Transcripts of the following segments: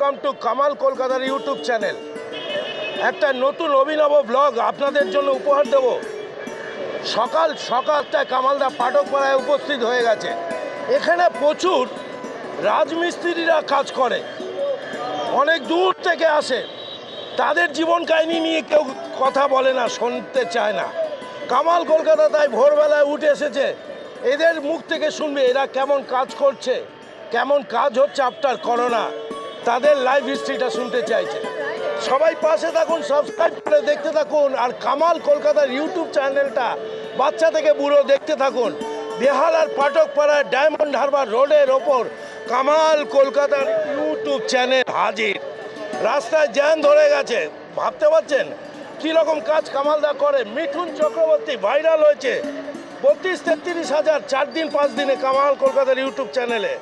Welcome to Kamal কলকাতার YouTube channel একটা নতুন অভিনব ব্লগ আপনাদের জন্য উপহার দেব। সকাল সকালটায় কামালদা পাঠকপাড়ায় উপস্থিত হয়ে গেছে। এখানে প্রচুর রাজমিস্ত্রিরা কাজ করে। অনেক দূর থেকে আসে। তাদের জীবন কাহিনী নিয়ে কেউ কথা বলে না, শুনতে চায় না। কামাল কলকাতা তাই ভোরবেলায় উঠে এসেছে। এদের মুখ থেকে শুনবে এরা কেমন কাজ করছে, কেমন কাজ হচ্ছে আফটার করোনা। তাদের লাইফ হিস্ট্রিটা শুনতে চাইছে। সবাই পাশে থাকুন সাবস্ক্রাইব করে দেখতে থাকুন, আর কামাল কলকাতার ইউটিউব চ্যানেলটা বাচ্চা থেকে বুড়ো দেখতে থাকুন। বেহাল বেহালার পাঠকপাড়ায় ডায়মন্ড হারবার রোডের ওপর কামাল কলকাতার ইউটিউব চ্যানেল হাজির। রাস্তায় জ্যাম ধরে গেছে। ভাবতে পারছেন? কী রকম কাজ কামালদা করে? মিঠুন চক্রবর্তী ভাইরাল হয়েছে। বত্রিশ তেত্রিশ হাজার চার দিন, পাঁচ দিনে কামাল কলকাতার ইউটিউব চ্যানেলে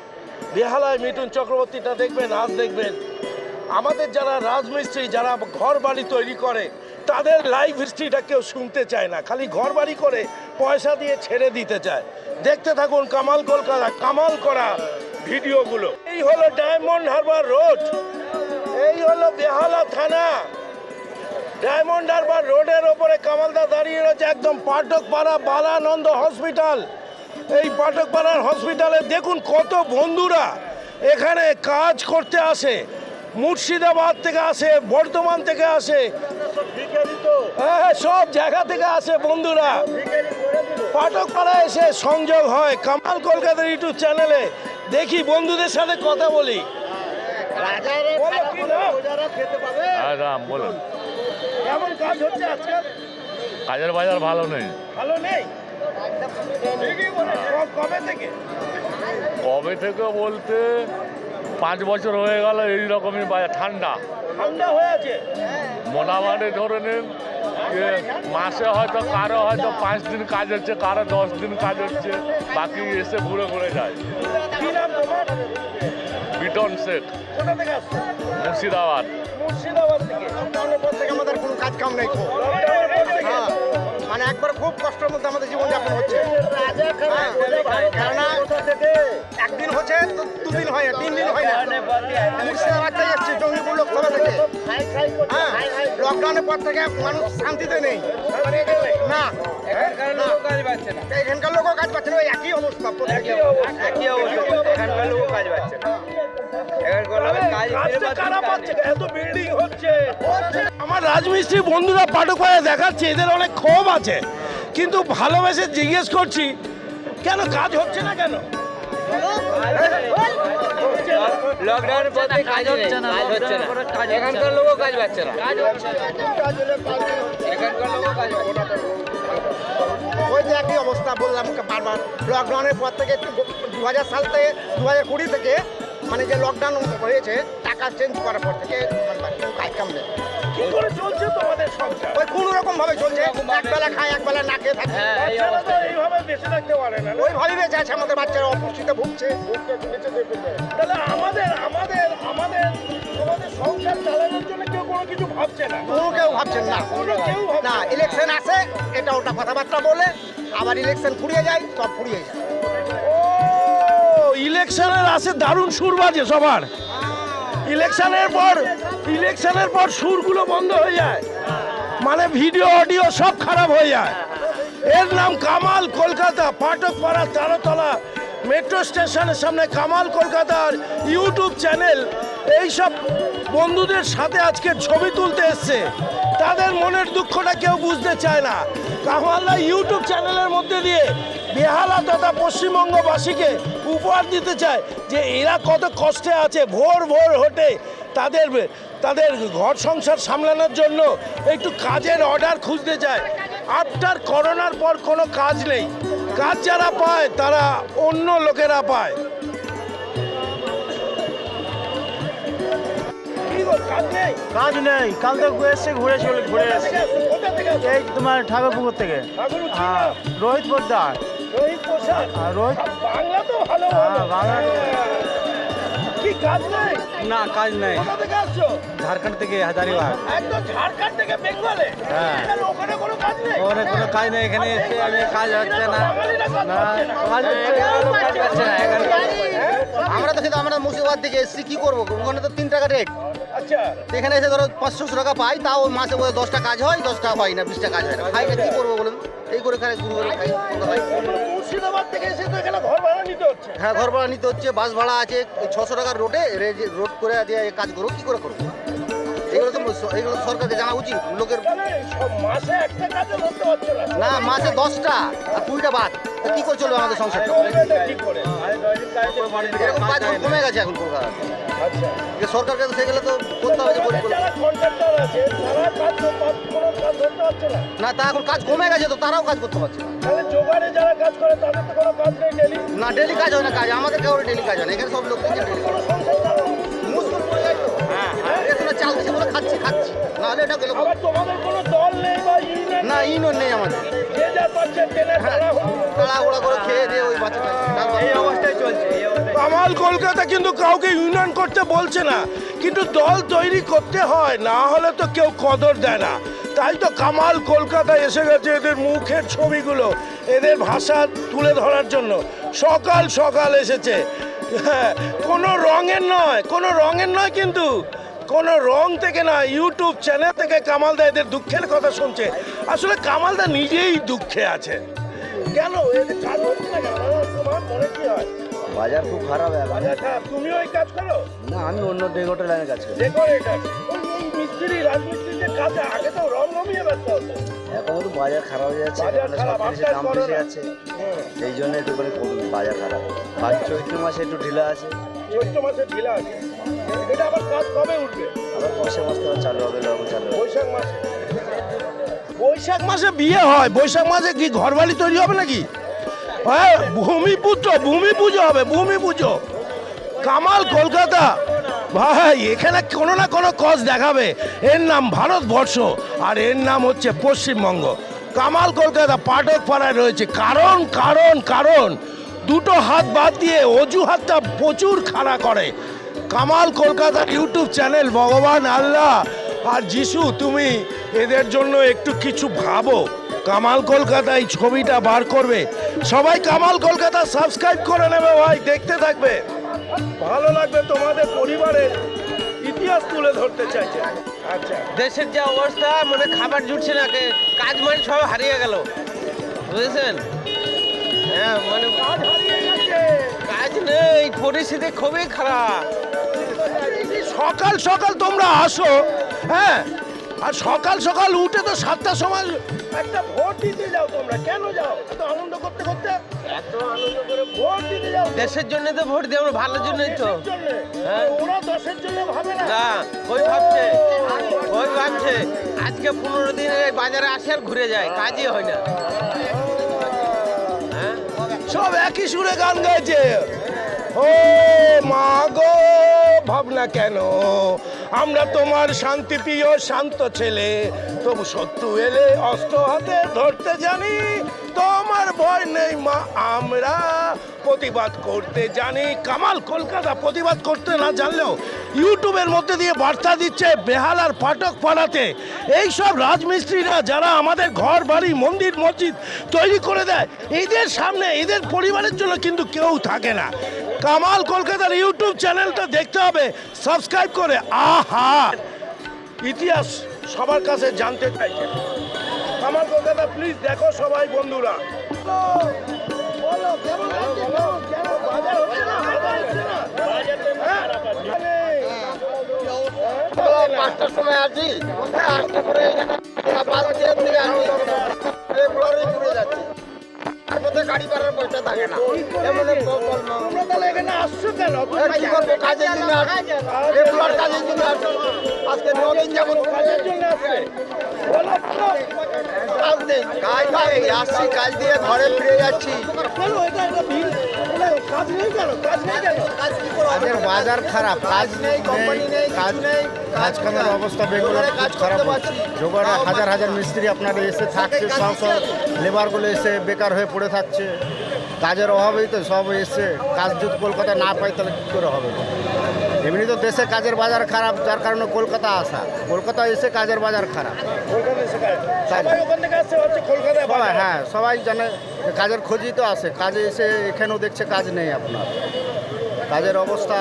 বেহালায় মিঠুন চক্রবর্তীটা দেখবেন, আজ দেখবেন। আমাদের যারা রাজমিস্ত্রি, যারা ঘর বাড়ি তৈরি করে, তাদের লাইফ হিস্ট্রিটা কেউ শুনতে চায় না। খালি ঘর বাড়ি করে পয়সা দিয়ে ছেড়ে দিতে চায়। দেখতে থাকুন কামাল কলকাতা, কামাল করা ভিডিওগুলো। এই হলো ডায়মন্ড হারবার রোড এই হলো বেহালা থানা। ডায়মন্ড হারবার রোডের ওপরে কামালদা দাঁড়িয়ে রয়েছে একদম পাঠকপাড়া বালানন্দ হসপিটাল। এই পাঠকপাড়ার হসপিটালে দেখুন কত বন্ধুরা এখানে কাজ করতে আসে মুর্শিদাবাদ থেকে আসে বর্ধমান থেকে আসে। হ্যাঁ সব জায়গা থেকে আসে বন্ধুরা। পাঠকপাড়া এসে সংযোগ হয়। কামাল কলকাতার ইউটিউব চ্যানেলে দেখি বন্ধুদের সাথে কথা বলি? হ্যাঁ রাম বলুন। কেমন কাজ হচ্ছে কাজের বাজার ভালো নেই। ভালো নেই? কবে থেকে কবে থেকে বলতে পাঁচ বছর হয়ে গেল এই রকমই বাজার ঠান্ডা। ঠান্ডা হয়ে আছে মোটামুটি ধরে নিন মাসে হয়তো কারও হয়তো পাঁচ দিন কাজ হচ্ছে কারও দশ দিন কাজ হচ্ছে বাকি এসে ঘুরে ঘুরে যায়। বিটন শেখ। মুর্শিদাবাদ। মুর্শিদাবাদ থেকে। আমাদের কোনো কাজ কাম নেই মানে একবার খুব কষ্টের মধ্যে আমাদের জীবনযাপন হচ্ছে। হ্যাঁ, কেননা একদিন হচ্ছে দুদিন হয় না তিন দিন হয় না। মুর্শিদাবাদ থেকে এসছি জঙ্গিপুর লোকসভা থেকে। হ্যাঁ লকডাউনের পর থেকে মানুষ শান্তিতে নেই। না। এখানকার লোকও কাজ পাচ্ছে না। এখানকার লোকও কাজ পাচ্ছে না একই অবস্থা প্রত্যেকের। কাজটা কারা পাচ্ছে এত বিল্ডিং হচ্ছে আমার রাজমিস্ত্রি বন্ধুরা পাঠক পাঠকপাড়ায় দেখাচ্ছে এদের অনেক ক্ষোভ আছে। কিন্তু ভালোবেসে জিজ্ঞেস করছি কেন কাজ হচ্ছে না কেন? লকডাউনের পর থেকে কাজ হচ্ছে না কাজ হচ্ছে না। এখানকার লোকও কাজ পাচ্ছে না। এখানকার লোকও কাজ পাচ্ছে না। ওই যে একই অবস্থা বললাম বারবার। লকডাউনের পর থেকে দু হাজার সাল থেকে দু হাজার কুড়ি থেকে মানে যে লকডাউন হয়েছে টাকা চেঞ্জ করার পর থেকে মানে কাজ কাম নেই কি করে চলছে তোমাদের সংসার? ওই কোনো রকম ভাবে চলছে একবেলা খায় একবেলা না খেয়ে থাকে। হ্যাঁ বাচ্চারা তো এইভাবে বেঁচে থাকতে পারে না না? ওইভাবে বেঁচে আছে আমাদের বাচ্চারা অপুষ্টিতে ভুগছে। তাহলে আমাদের আমাদের আমাদের আমাদের সংসার চালানোর জন্য কেউ কোনো কিছু ভাবছে না? কোনো কেউ ভাবছেন না। কোনো কেউ না। ইলেকশন আসে এটা ওটা কথাবার্তা বলে আবার ইলেকশন ফুরিয়ে যায় সব ফুরিয়ে যায়। ও ইলেকশনের আসে দারুণ সুর বাজে সবার। ইলেকশনের পর ইলেকশনের পর সুরগুলো বন্ধ হয়ে যায়। মানে ভিডিও, অডিও সব খারাপ হয়ে যায়। এর নাম কামাল কলকাতা পাঠকপাড়া তেরোতলা মেট্রো স্টেশনের সামনে কামাল কলকাতার ইউটিউব চ্যানেল। এইসব বন্ধুদের সাথে আজকে ছবি তুলতে এসছে। তাদের মনের দুঃখটা কেউ বুঝতে চায় না। কামালদা ইউটিউব চ্যানেলের মধ্যে দিয়ে বেহালা তথা পশ্চিমবঙ্গবাসীকে উপহার দিতে চায় যে এরা কত কষ্টে আছে ভোর ভোর হটে তাদের তাদের ঘর সংসার সামলানোর জন্য একটু কাজের অর্ডার খুঁজতে চায়। আফটার করোনার পর কোনো কাজ নেই। কাজ যারা পায় তারা অন্য লোকেরা পায়। কাজ নেই? কাল তো এসছে ঘুরে চলে ঘুরে এসছে? এই তোমার ঠাকুরপুকুর থেকে। হ্যাঁ রোহিত পোদ্দার। রোহিত প্রসাদ রোহিত? বাংলা তো ভালো হ্যাঁ, বলো। বাংলা কাজ নেই? না কাজ নেই। কোথা থেকে আসছো? ঝাড়খণ্ড থেকে হাজারিবাগ। একদম ঝাড়খণ্ড থেকে বেঙ্গলে। হ্যাঁ। ওখানে কোনো কাজ নেই? ওখানে কোনো কাজ নেই এখানে এসে আমি কাজ হচ্ছে না। আমরা তো কিন্তু আমরা মুর্শিদাবাদ থেকে এসেছি কি করব? ওখানে তো তিন টাকা রেট আচ্ছা। এখানে এসে ধরো পাঁচশো টাকা পাই তাও মাসে বোধ দশটা কাজ হয় দশটা হয় না বিশটা কাজ হয় না। খাই না কি করব বলুন? এই করে খাই গুরু করে খাই কোথায়? মুর্শিদাবাদ থেকে এসে তো এখানে ঘর ভাড়া নিতে হচ্ছে। হ্যাঁ ঘর ভাড়া নিতে হচ্ছে বাস ভাড়া আছে ছশো টাকার রোডে রোড করে দিয়ে কাজ করো কি করে করব এগুলো তো এগুলো সরকারকে জানা উচিত লোকের মাসে একটা পারছ না। মাসে দশটা আর কুড়িটা বাদ। কি করে চলবে আমাদের সংসারটা? করে? এরকম কাজ কমে গেছে এখন কলকাতা। আচ্ছা। সরকারকে তো সেগুলো তো করতে হবে করে করে। না। তা এখন কাজ কমে গেছে তো তারাও কাজ করতে পারছে না। জোগাড়ে যারা কাজ করে তাদের তো কোনো কাজ নেই। ডেলি না ডেলি কাজ হয় না কাজ আমাদের ডেলি কাজ হয় না এখানে সব লোক ডেলি কোনো সংসার চালানো মুশকিল পড়ে যায় তো। এখানে চাল দিচ্ছে বলে খাচ্ছি খাচ্ছি। নাহলে এটা গেলে আবার তোমাদের কোনো দল নেই বা ইউনিয়ন না ইনও নেই আমাদের। যে যা পাচ্ছে টেনে তাড়াহুড়া করে খেয়ে দিয়ে ওই বাচ্চাটা এই অবস্থায় চলছে কামাল কলকাতা কিন্তু কাউকে ইউনিয়ন করতে বলছে না। কিন্তু দল তৈরি করতে হয় না হলে তো কেউ কদর দেয় না। তাই তো কামাল কলকাতা এসে গেছে এদের মুখের ছবিগুলো এদের ভাষা তুলে ধরার জন্য। সকাল সকাল এসেছে। হ্যাঁ কোনো রঙের নয় কোনো রঙের নয় কিন্তু কোনো রং থেকে না ইউটিউব চ্যানেল থেকে কামালদা এদের দুঃখের কথা শুনছে। আসলে কামালদা নিজেই দুঃখে আছে। কেন? এদের কাজ হচ্ছে না কেন? তোমার মনে কি হয়? বাজার খুব খারাপ তুমিও এই কাজ করো? না আমি অন্য ডেকোটে লাইনে কাজ করি। ডেকোরেটর। মিস্ত্রি রাজমিস্ত্রিদের কাজে আগে তো রং রমিয়ে ব্যস্ত হতো। এখন একটু বাজার খারাপ হয়ে যাচ্ছে বাজার খারাপ, সব দাম বেশি যাচ্ছে এই জন্য একটু করে বাজার খারাপ। বাকি চৈত্র মাসে একটু ঢিলা আছে। চৈত্র মাসে ঢিলা আছে। এটা আবার কাজ কবে উঠবে? আবার পয়সা মাস থেকে চালু হবে লবণ চালু বৈশাখ মাসে। বৈশাখ মাসে বিয়ে হয় বৈশাখ মাসে কি ঘরবাড়ি তৈরি হবে নাকি? হ্যাঁ ভূমিপুত্র ভূমি পুজো হবে ভূমি পুজো কামাল কলকাতা। ভাই, এখানে কোনো না কোনো কজ দেখাবে। এর নাম ভারতবর্ষ, আর এর নাম হচ্ছে পশ্চিমবঙ্গ। কামাল কলকাতা পাঠক পাড়ায় রয়েছে। কারণ কারণ কারণ, দুটো হাত বাদ দিয়ে অজুহাতটা প্রচুর খাড়া করে। কামাল কলকাতার ইউটিউব চ্যানেল, ভগবান আল্লাহ। আর যিশু, তুমি এদের জন্য একটু কিছু ভাবো। কামাল কলকাতায় ছবিটা বার করবে। সবাই কামাল কলকাতা সাবস্ক্রাইব করে নেবে ভাই, দেখতে থাকবে। ভালো লাগবে তোমাদের পরিবারের ইতিহাস তুলে ধরতে চাইছে। আচ্ছা। দেশের যা অবস্থা মানে খাবার জুটছে না কে- কাজ মানে সব হারিয়ে গেল। বুঝেছেন? হ্যাঁ মানে কাজ হারিয়ে গেছে। কাজ নেই পরিস্থিতি খুবই খারাপ। সকাল সকাল তোমরা আসো হ্যাঁ? আর সকাল সকাল উঠে তো সাতটার সময় একটা ভোট দিতে যাও তোমরা। কেন যাও? এত আনন্দ করতে করতে এত আনন্দ করে ভোট দিতে যাও দেশের জন্য তো ভোট দিই আমরা ভালোর জন্যই তো। হ্যাঁ। না ওই ভাবছে ওই ভাবছে আজকে পনেরো দিন এই বাজারে আসে আর ঘুরে যায় কাজই হয় না। হ্যাঁ। সব একই সুরে গান গাইছে। ও মা গো ভাবনা কেন? আমরা তোমার শান্তি প্রিয় শান্ত ছেলে তবু শত্রু এলে অস্ত্র হাতে ধরতে জানি। তোমার ভয় নেই, মা। আমরা প্রতিবাদ করতে জানি। কামাল কলকাতা প্রতিবাদ করতে না জানলেও ইউটিউবের মধ্যে দিয়ে বার্তা দিচ্ছে বেহালার পাঠক পাড়াতে। এই সব রাজমিস্ত্রিরা যারা আমাদের ঘর, বাড়ি, মন্দির, মসজিদ তৈরি করে দেয়, এদের সামনে, এদের পরিবারের জন্য কিন্তু কেউ থাকে না। কামাল কলকাতার ইউটিউব চ্যানেলটা দেখতে হবে, সাবস্ক্রাইব করে। আহা! ইতিহাস সবার কাছে জানতে চাইছে। কামাল কলকাতা প্লিজ দেখো সবাই বন্ধুরা? হ্যাঁ? পাঁচটার সময় আসতে পরে বারো থেকে আসি রেগুলারই ঘুরে যাচ্ছি তারপরে গাড়ি ভাড়ার পয়সা থাকে না। এমন তোমরা তাহলে এখানে আসছো কেন? কি করব? কাজের জন্য রেগুলার কাজের জন্য আসি। আজকে নদিন যাব কাজের জন্য আসছে। বলো, বলো। কাজ নেই। কাজ নেই। আসছি কাজ দিয়ে ঘরে ফিরে যাচ্ছি। কেন এটা একটা ভিড় কাজ নেই কেন? কাজ নেই কেন? কাজের বাজার খারাপ। কাজ নেই কোম্পানি নেই কাজ নেই। কাজ কামের অবস্থা বেঙ্গলের কাজ খারাপ। জোগাড়ে হাজার হাজার মিস্ত্রি আপনার এসে থাকছে কাজ সব সব। লেবারগুলো এসে বেকার হয়ে পড়ে থাকছে। কাজের অভাবেই তো সব এসে কাজ যদি কলকাতা না পাই তাহলে কী করে হবে? এমনি তো দেশে কাজের বাজার খারাপ যার কারণে কলকাতা আসা। কলকাতা এসে কাজের বাজার খারাপ। সবাই হ্যাঁ সবাই জানে কাজের খোঁজই তো আসে। কাজে এসে এখানেও দেখছে কাজ নেই আপনার। কাজের অবস্থা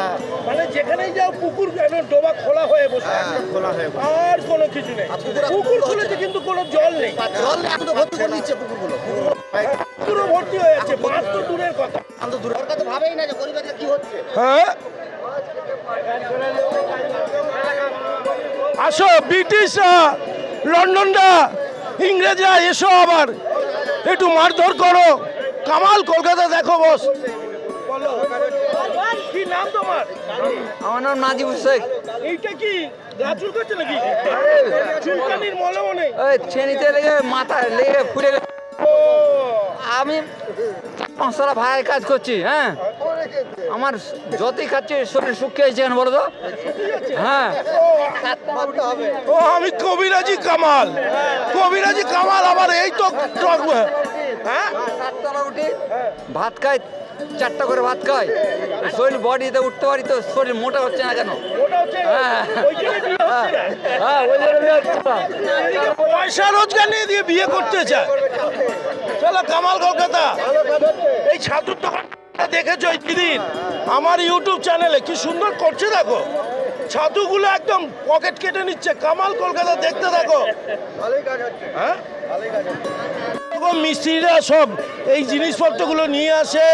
মানে যেখানেই যাও পুকুর একদম ডোবা খোলা হয়ে বসে খোলা হয়ে আর কোনো কিছু নেই। পুকুর খুলেছে কিন্তু কোনো জল নেই। পুরো ভর্তি হয়ে যাচ্ছে মাছ তো দূরের কথা। হ্যাঁ? আসো ব্রিটিশরা লন্ডনরা ইংরেজরা এসো আবার। একটু মারধর করো। কামাল কলকাতা দেখো বস। কি আমার নাম নাজিবুর শেখ এইটা কি? চুলকাচ্ছে নাকি? চুলকানির মলেও নেই। ওই ছেনিতে লেগে মাথা লেগে ফুলে গেছে। আমি পাঁচতলা ভাড়ায় কাজ করছি হ্যাঁ? আমার যতই খাচ্ছি শরীর শুকিয়ে যাচ্ছে কেন বলো তো? হ্যাঁ। ও আমি কবিরাজি কামাল। কবিরাজি কামাল আমার এই তো হ্যাঁ? ভাত খাই চারটা করে ভাত খাই। শরীর বডিতে উঠতে পারি তো শরীর মোটা হচ্ছে না কেন? পয়সা রোজগার নিয়ে দিয়ে বিয়ে করতে চায়। চলো কামাল কলকাতা। এই ছাতুর দেখেছ এই দিদির আমার ইউটিউব চ্যানেলে কি সুন্দর করছে দেখো? ছাতুগুলো একদম পকেট কেটে নিচ্ছে। কামাল কলকাতা দেখতে থাকো হ্যাঁ? মিস্ত্রিরা সব এই জিনিসপত্রগুলো নিয়ে আসে।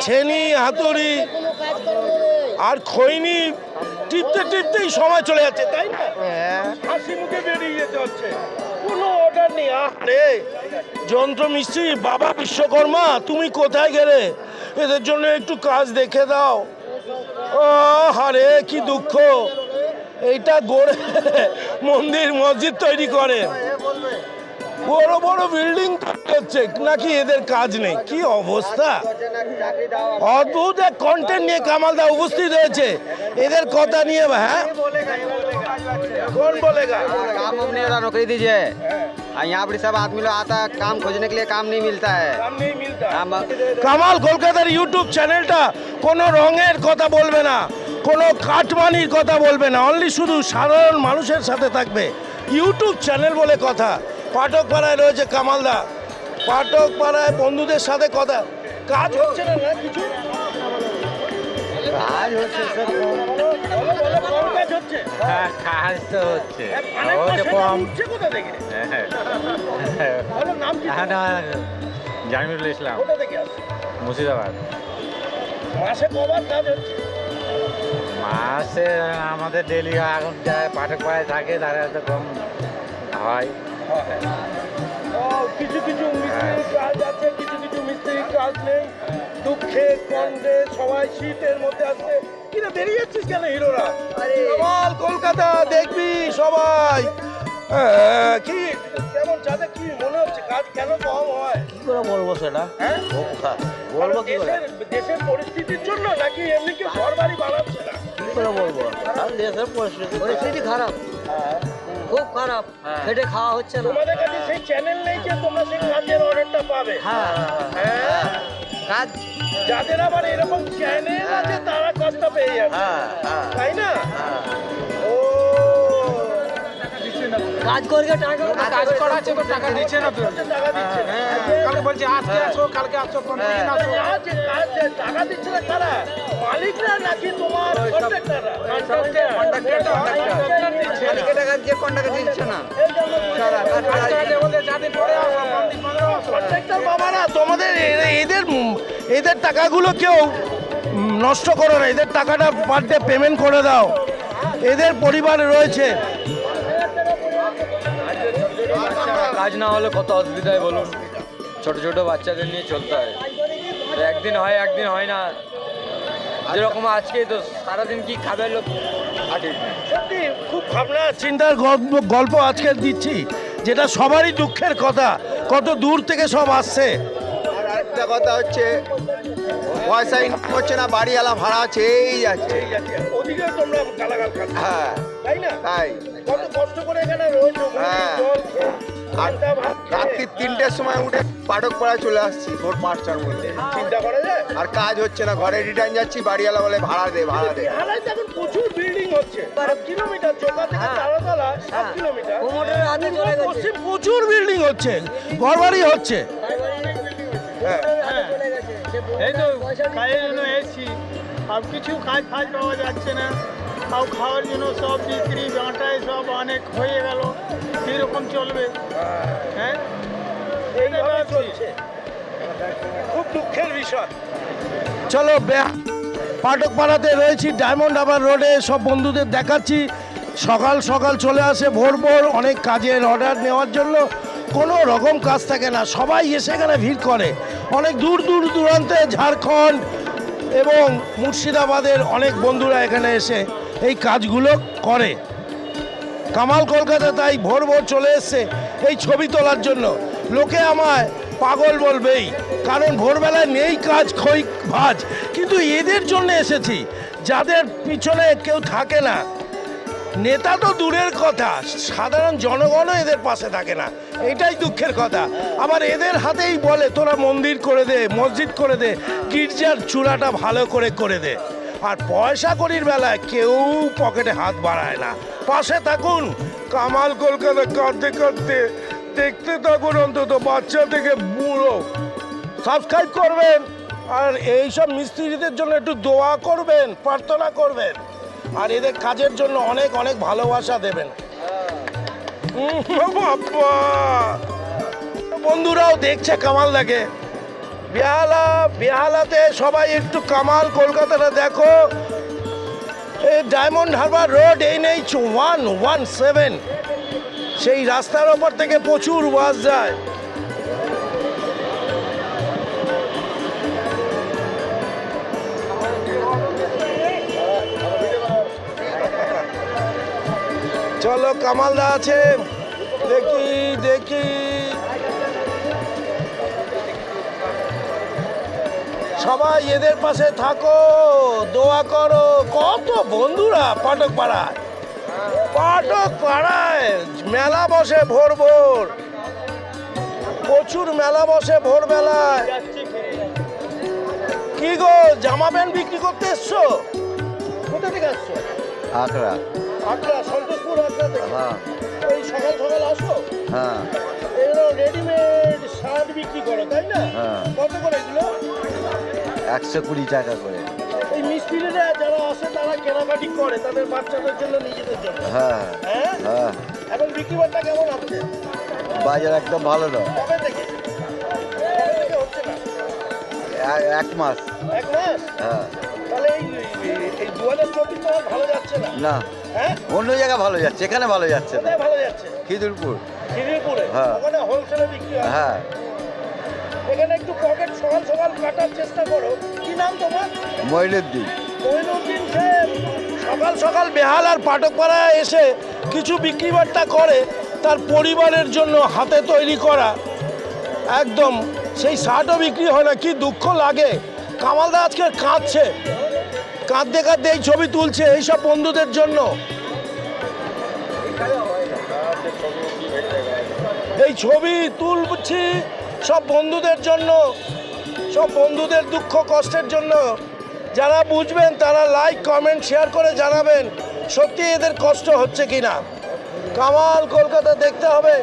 ছেনি হাতুড়ি আর খৈনি টিপতে টিপতেই সময় চলে যাচ্ছে তাই না? হাসি মুখে বেরিয়ে যেতে হচ্ছে। কোনো অর্ডার নেই আরে যন্ত্র মিস্ত্রি বাবা বিশ্বকর্মা তুমি কোথায় গেলে? এদের জন্য একটু কাজ দেখে দাও। ও হারে কি দুঃখ। এইটা গড়ে মন্দির মসজিদ তৈরি করে বড় বড় বিল্ডিং হচ্ছে নাকি এদের কাজ নেই কি অবস্থা অদ্ভুত এক কন্টেন্ট নিয়ে কামালদা উপস্থিত হয়েছে এদের কথা নিয়ে হ্যাঁ कौन बोलेगा काम वाम नहीं हो रहा नौकरी दीजिए और यहाँ पर सब आदमी लोग आता है काम खोजने के लिए काम नहीं मिलता है काम नहीं मिलता काम কামাল কলকাতার ইউটিউব চ্যানেলটা কোনো রঙের কথা বলবে না কোনো কাটমানির কথা বলবে না অনলি শুধু সাধারণ মানুষের সাথে থাকবে ইউটিউব চ্যানেল বলে কথা পাঠক পাড়ায় রয়েছে কামালদা। পাঠক পাড়ায় বন্ধুদের সাথে কথা। কাজ হচ্ছে না কিছু? কাজ হচ্ছে তো হচ্ছে। বলো নাম কি জামিরুল ইসলাম। মুর্শিদাবাদ। মাসে কবার কাজ হচ্ছে? মাসে আমাদের ডেলি এখন যায় পাঠক পাড়ায় থাকে তারা তো কম হয়। কিছু কিছু মিস্ত্রির কাজ আছে কিছু কিছু মিস্ত্রির কাজ নেই। দুঃখে কন্দে সবাই শীতের মধ্যে আসছে। কিনা বেরিয়ে যাচ্ছিস কেন হিরোরা? কামাল কলকাতা দেখবি সবাই। হ্যাঁ, কি কেমন যাদের কি মনে হচ্ছে? কাজ কেন কম হয়? কি করে বলব সেটা? হ্যাঁ? বলব কি করে? দেশের পরিস্থিতির জন্য নাকি এমনি কি ঘর বাড়ি বানাচ্ছে না? কি করে বলব? আর দেশের পরিস্থিতি পরিস্থিতি খারাপ। খুব খারাপ। খেটে খাওয়া হচ্ছে না। তোমাদের কাছে সেই চ্যানেল নেই যে তোমরা সেই কাজের অর্ডারটা পাবে। হ্যাঁ। হ্যাঁ। কাজ। যাদের আবার এরকম চ্যানেল আছে তারা কাজটা পেয়ে যাবে। তাই না? ও। কাজ করবে টাকা কাজ করা আছে তো টাকা দিচ্ছে না তো। টাকা দিচ্ছে। কালকে বলছে আজকে আসো কালকে আসো পনেরো দিন আসো। কাজ কাজ তারা দিচ্ছে না কারা মালিকরা টাকা না এদের এদের টাকাগুলো কেউ নষ্ট করো না এদের টাকাটা পার ডে পেমেন্ট করে দাও এদের পরিবার রয়েছে কাজ না হলে কত অসুবিধায় বলুন ছোট ছোট বাচ্চাদের নিয়ে চলতে হয়। একদিন হয় একদিন হয় না। যেরকম আজকে তো সারাদিন কি খাবে লোক? সত্যি খুব ভাবনা চিন্তার গল্প গল্প আজকে দিচ্ছি যেটা সবারই দুঃখের কথা কত দূর থেকে সব আসছে। আর আরেকটা কথা হচ্ছে পয়সা ইনকাম হচ্ছে না বাড়িওয়ালা ভাড়া চেয়েই যাচ্ছে। ওদিকে তোমরা গালাগাল হ্যাঁ। তাই না? তাই। কত কষ্ট করে এখানে রয়েছে হ্যাঁ। খেয়ে। রাত্রি তিনটের সময় উঠে পাঠক পাড়া চলে আসছি ভোর পাঁচটার মধ্যে। চিন্তা করা যায় আর কাজ হচ্ছে না ঘরে রিটার্ন যাচ্ছি বাড়িওয়ালা বলে ভাড়া দে ভাড়া দে। এখন প্রচুর বিল্ডিং হচ্ছে। কিলোমিটার চোখা থেকে তারাতলা সাত কিলোমিটার। হাতে চলে গেছে। পশ্চিম প্রচুর বিল্ডিং হচ্ছে। ঘর বাড়ি হচ্ছে। হ্যাঁ। এই তো কাজের জন্য এসেছি। আর কিছু কাজ ফাজ পাওয়া যাচ্ছে না। তাও খাওয়ার জন্য সব বিক্রি বাঁটায় সব অনেক হয়ে গেল। কীরকম চলবে? হ্যাঁ? চলছে। খুব দুঃখের বিষয়। চলো বে- পাঠকপাড়াতে রয়েছি ডায়মন্ড আবার রোডে সব বন্ধুদের দেখাচ্ছি। সকাল সকাল চলে আসে ভোর ভোর অনেক কাজের অর্ডার নেওয়ার জন্য। কোনো রকম কাজ থাকে না সবাই এসে এখানে ভিড় করে। অনেক দূর দূর দূরান্তে ঝাড়খণ্ড এবং মুর্শিদাবাদের অনেক বন্ধুরা এখানে এসে এই কাজগুলো করে। কামাল কলকাতা তাই ভোর ভোর চলে এসছে এই ছবি তোলার জন্য। লোকে আমায় পাগল বলবেই, কারণ ভোরবেলায় নেই কাজ, খই, ভাজ। কিন্তু এদের জন্য এসেছি, যাদের পিছনে কেউ থাকে না। নেতা তো দূরের কথা, সাধারণ জনগণও এদের পাশে থাকে না। এটাই দুঃখের কথা। আবার এদের হাতেই বলে, তোরা মন্দির করে দে, মসজিদ করে দে, গির্জার চূড়াটা ভালো করে করে দে। আর পয়সা করির বেলায় কেউ পকেটে হাত বাড়ায় না। পাশে থাকুন, কামাল কলকাতা কাঁদতে কাঁদতে দেখতে থাকুন অন্তত বাচ্চা থেকে বুড়ো। সাবস্ক্রাইব করবেন আর এইসব মিস্ত্রিদের জন্য একটু দোয়া করবেন, প্রার্থনা করবেন। আর এদের কাজের জন্য অনেক অনেক ভালোবাসা দেবেন! বন্ধুরাও দেখছে কামাল দেখে বেহালা, বেহালাতে সবাই একটু কামাল কলকাতাটা দেখো। Diamond Harbour Road N H one one seven. সেই রাস্তার ওপর থেকে প্রচুর বাস যায়। চলো, কামালদা আছে। দেখি দেখি। সবাই এদের পাশে থাকো দোয়া করো। কত বন্ধুরা পাঠক পাড়ায় পাঠক পাড়ায় মেলা বসে ভোর ভোর। প্রচুর মেলা বসে ভোরবেলায় কি গো জামা প্যান্ট বিক্রি করতে এসছো? কোথা থেকে আসছো? আগ্রা সন্তোষপুর আগ্রা থেকে? হ্যাঁ। এই সকাল সকাল আসো? হ্যাঁ। এগুলো রেডিমেড শার্ট বিক্রি করো তাই না? হ্যাঁ। কত করে এগুলো একশো কুড়ি টাকা করে। এই মিস্ত্রিরা যারা আসে তারা কেনাকাটি করে তাদের বাচ্চাদের জন্য নিজেদের জন্য। হ্যাঁ হ্যাঁ? হ্যাঁ। এখন বিক্রি বাট্টা কেমন আছে? বাজার একদম ভালো কবে থেকে না এক মাস। এক মাস? হ্যাঁ। তাহলে এই এই- এই দু হাজার চব্বিশ ভালো যাচ্ছে না। না। হ্যাঁ? অন্য জায়গায় ভালো যাচ্ছে এখানে ভালো যাচ্ছে না। কোথায় ভালো যাচ্ছে? খিদুরপুর। খিদিরপুরে? হ্যাঁ। ওখানে হোলসেলে বিক্রি হ্যাঁ। এখানে একটু পকেট সকাল সকাল কাটার চেষ্টা করো। কি নাম তোমার? মইনুদ্দিন। মঈনুদ্দিন সাহেব সকাল সকাল বেহাল আর পাটকপাড়ায় এসে কিছু বিক্রি বাট্টা করে তার পরিবারের জন্য হাতে তৈরি করা। একদম সেই শার্টও বিক্রি হয় না কি দুঃখ লাগে। কামালদা আজকে কাঁদছে। কাঁদতে কাঁদতে এই ছবি তুলছে এইসব বন্ধুদের জন্য। এই ছবি তুলছি সব বন্ধুদের জন্য সব বন্ধুদের দুঃখ কষ্টের জন্য যারা বুঝবেন তারা লাইক কমেন্ট শেয়ার করে জানাবেন সত্যি এদের কষ্ট হচ্ছে কি না কামাল কলকাতা দেখতে হবে।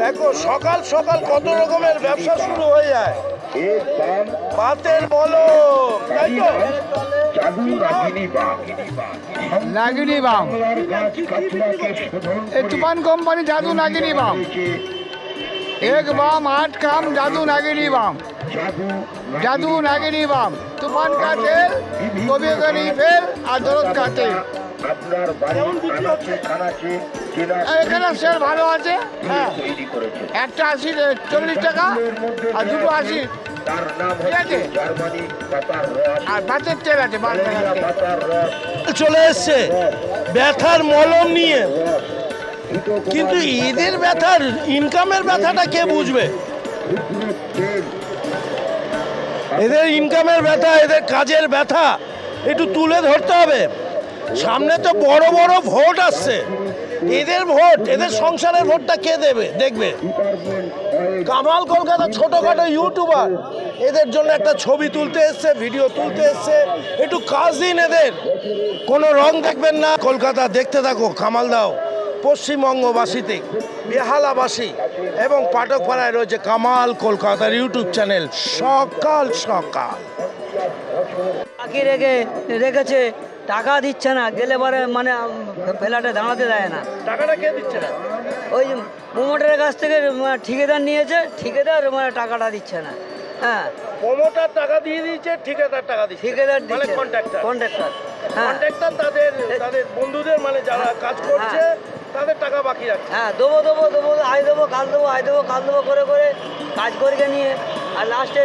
দেখো সকাল সকাল কত রকমের ব্যবসা শুরু হয়ে যায়। পাতের বলো তাই তো? নাগিনী বাম। এই তুফান কোম্পানি জাদু নাগিনী বাম। এক বাম, আট কাম, জাদু নাগিনী বাম। জাদু নাগিনী বাম। তুফান কাটে তেল কবি গনি ফেল, আর দরদ কাটে। এখানে সেল ভালো আছে হ্যাঁ। একটা আশি, চল্লিশ টাকা, আর দুটো আশি। ঠিক আছে। আর ভাতের তেল আছে বাস চলে এসছে। ব্যথার মলম নিয়ে। কিন্তু এদের ব্যথার ইনকামের ব্যথাটা কে বুঝবে? এদের ইনকামের ব্যথা এদের কাজের ব্যথা একটু তুলে ধরতে হবে। সামনে তো বড় বড় ভোট আসছে। এদের ভোট, এদের সংসারের ভোটটা কে দেবে? দেখবে। কামাল কলকাতা ছোটখাটো ইউটিউবার এদের জন্য একটা ছবি তুলতে এসছে ভিডিও তুলতে এসছে। একটু কাজ দিন এদের। কোনো রং দেখবেন না। কলকাতা দেখতে থাকো, কামাল দাও। পশ্চিমবঙ্গবাসীতে বেহালাবাসী এবং পাঠকপাড়ায় রয়েছে কামাল কলকাতার ইউটিউব চ্যানেল সকাল সকাল। বাকি রেখে রেখেছে টাকা দিচ্ছে না গেলে পরে মানে ফেলাটে দাঁড়াতে দেয় না। টাকাটা কে দিচ্ছে না? ওই প্রমোটারের কাছ থেকে মানে ঠিকাদার নিয়েছে ঠিকাদার মানে টাকাটা দিচ্ছে না। হ্যাঁ। প্রমোটার টাকা দিয়ে দিয়েছে ঠিকাদার টাকা দিচ্ছে। ঠিকাদার মানে দিচ্ছে। কন্ট্রাক্টর কন্ট্রাক্টর হ্যাঁ। কন্ট্রাক্টর তাদের তাদের বন্ধুদের মানে যারা কাজ করছে তাদের টাকা বাকি রাখছে। হ্যাঁ দেবো দেবো দেবো আই দেবো কাল দেবো আই দেবো কাল দেবো করে করে কাজ করে নিয়ে আর লাস্টে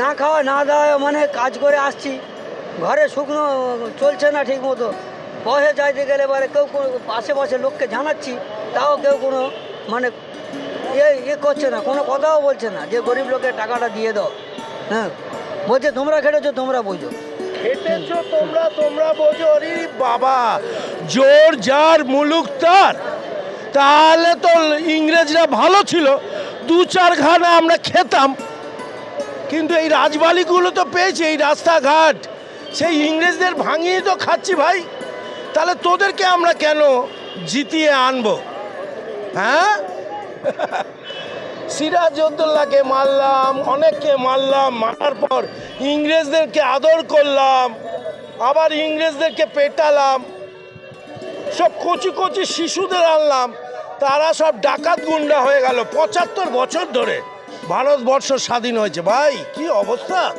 না খাওয়া না দেওয়া মানে কাজ করে আসছি। ঘরে শুকনো চলছে না ঠিক মতো। পয়সা চাইতে গেলে এবারে কেউ কোনো আশেপাশে লোককে জানাচ্ছি, তাও কেউ কোনো মানে ইয়ে ইয়ে করছে না, কোনো কথাও বলছে না, যে গরিব লোকের টাকাটা দিয়ে দাও। হ্যাঁ বলছে, তোমরা খেটেছো, তোমরা বোঝো। খেটেছো, তোমরা তোমরা বোঝো। রে বাবা, জোর যার মুলুক তার। তাহলে তো ইংরেজরা ভালো ছিল, দু চার ঘানা আমরা খেতাম। কিন্তু এই রাজবাড়িগুলো তো পেয়েছে, এই রাস্তাঘাট। সেই ইংরেজদের ভাঙিয়ে তো খাচ্ছি ভাই। তাহলে তোদেরকে আমরা কেন জিতিয়ে আনব? হ্যাঁ? সিরাজউদ্দৌলাকে মারলাম, অনেককে মারলাম, মারার পর ইংরেজদেরকে আদর করলাম, আবার ইংরেজদেরকে পেটালাম, সব কচি কচি শিশুদের আনলাম, তারা সব ডাকাত গুন্ডা হয়ে গেল। পঁচাত্তর বছর ধরে ভারতবর্ষ স্বাধীন হয়েছে। ভাই, কি অবস্থা?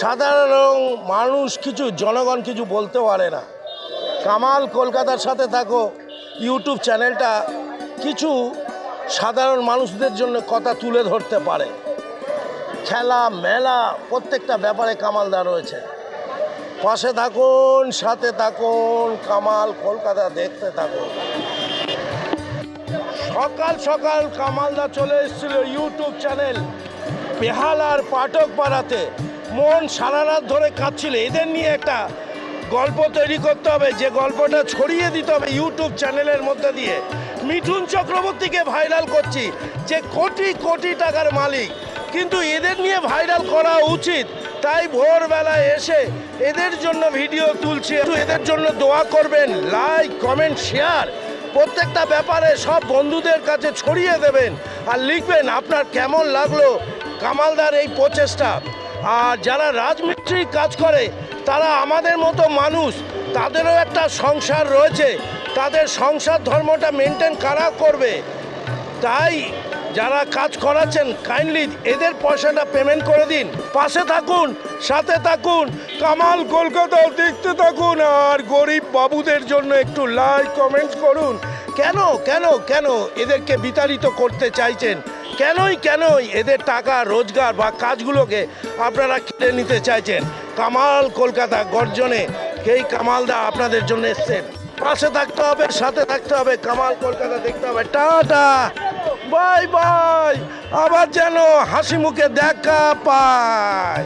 সাধারণ মানুষ কিছু, জনগণ কিছু বলতে পারে না। কামাল কলকাতার সাথে থাকো, ইউটিউব চ্যানেলটা কিছু সাধারণ মানুষদের জন্য কথা তুলে ধরতে পারে। খেলা, মেলা, প্রত্যেকটা ব্যাপারে কামালদা রয়েছে। পাশে থাকুন, সাথে থাকুন, কামাল কলকাতা দেখতে থাকুন। সকাল সকাল কামালদা চলে এসেছিল ইউটিউব চ্যানেল, বেহালার পাঠক পাড়াতে। মন সারা রাত ধরে কাঁদছিল। এদের নিয়ে একটা গল্প তৈরি করতে হবে। যে গল্পটা ছড়িয়ে দিতে হবে ইউটিউব চ্যানেলের মধ্যে দিয়ে। মিঠুন চক্রবর্তীকে ভাইরাল করছি যে কোটি কোটি টাকার মালিক। কিন্তু এদের নিয়ে ভাইরাল করা উচিত। তাই ভোরবেলায় এসে এদের জন্য ভিডিও তুলছি। এদের জন্য দোয়া করবেন, লাইক, কমেন্ট, শেয়ার। প্রত্যেকটা ব্যাপারে সব বন্ধুদের কাছে ছড়িয়ে দেবেন। আর লিখবেন, আপনার কেমন লাগল কামালদার এই প্রচেষ্টা? আর যারা রাজমিস্ত্রির কাজ করে, তারা আমাদের মতো মানুষ, তাদেরও একটা সংসার রয়েছে। তাদের সংসার ধর্মটা মেনটেন কারা করবে? তাই যারা কাজ করাচ্ছেন কাইন্ডলি এদের পয়সাটা পেমেন্ট করে দিন। পাশে থাকুন, সাথে থাকুন, কামাল কলকাতা দেখতে থাকুন, আর গরিব বাবুদের জন্য একটু লাইক কমেন্ট করুন। কেন কেন কেন এদেরকে বিতাড়িত করতে চাইছেন? কেনই কেনই এদের টাকা, রোজগার বা কাজগুলোকে আপনারা কেড়ে নিতে চাইছেন? কামাল কলকাতা গর্জনে। এই কামালদা আপনাদের জন্য এসছেন পাশে থাকতে হবে, সাথে থাকতে হবে, কামাল কলকাতা দেখতে হবে। টাটা! Bye bye! আবার যেন হাসি মুখে দেখা পায়।